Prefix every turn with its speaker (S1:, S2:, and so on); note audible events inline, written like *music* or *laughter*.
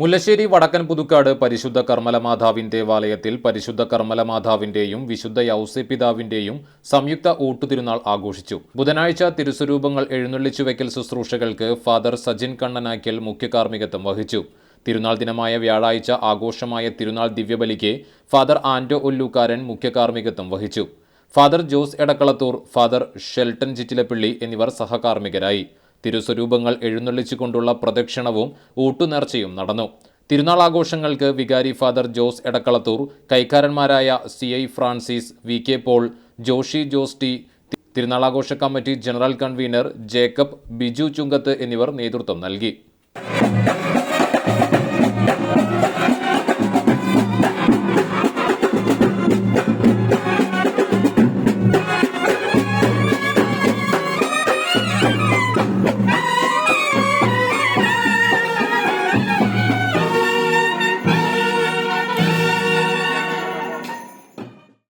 S1: മുല്ലശ്ശേരി വടക്കൻ പുതുക്കാട് പരിശുദ്ധ കർമ്മലമാതാവിൻ ദേവാലയത്തിൽ പരിശുദ്ധ കർമ്മലമാതാവിന്റെയും വിശുദ്ധ യൗസപിതാവിന്റെയും സംയുക്ത ഊട്ടുതിരുനാൾ ആഘോഷിച്ചു. ബുധനാഴ്ച തിരുസ്വരൂപങ്ങൾ എഴുന്നള്ളിച്ചുവെക്കൽ ശുശ്രൂഷകൾക്ക് ഫാദർ സജിൻ കണ്ണനാക്കൽ മുഖ്യ കാർമ്മികത്വം വഹിച്ചു. തിരുനാൾ ദിനമായ വ്യാഴാഴ്ച ആഘോഷമായ തിരുനാൾ ദിവ്യബലിക്ക് ഫാദർ ആൻഡോ ഒല്ലൂക്കാരൻ മുഖ്യ കാർമ്മികത്വം വഹിച്ചു. ഫാദർ ജോസ് എടക്കളത്തൂർ ഫാദർ ഷെൽട്ടൻ ചിറ്റിലപ്പിള്ളി എന്നിവർ സഹകാർമ്മികരായി. തിരുസ്വരൂപങ്ങൾ എഴുന്നള്ളിച്ചുകൊണ്ടുള്ള പ്രദക്ഷിണവും ഊട്ടുനേർച്ചയും നടന്നു. തിരുനാൾ ആഘോഷങ്ങൾക്ക് വികാരി father Jose Edakkalathur കൈക്കാരന്മാരായ C I Francis V K Paul Joshy Jose T തിരുനാളാഘോഷ committee general convener Jacob Biju Chunkath എന്നിവർ നേതൃത്വം നൽകി. Ah! *laughs*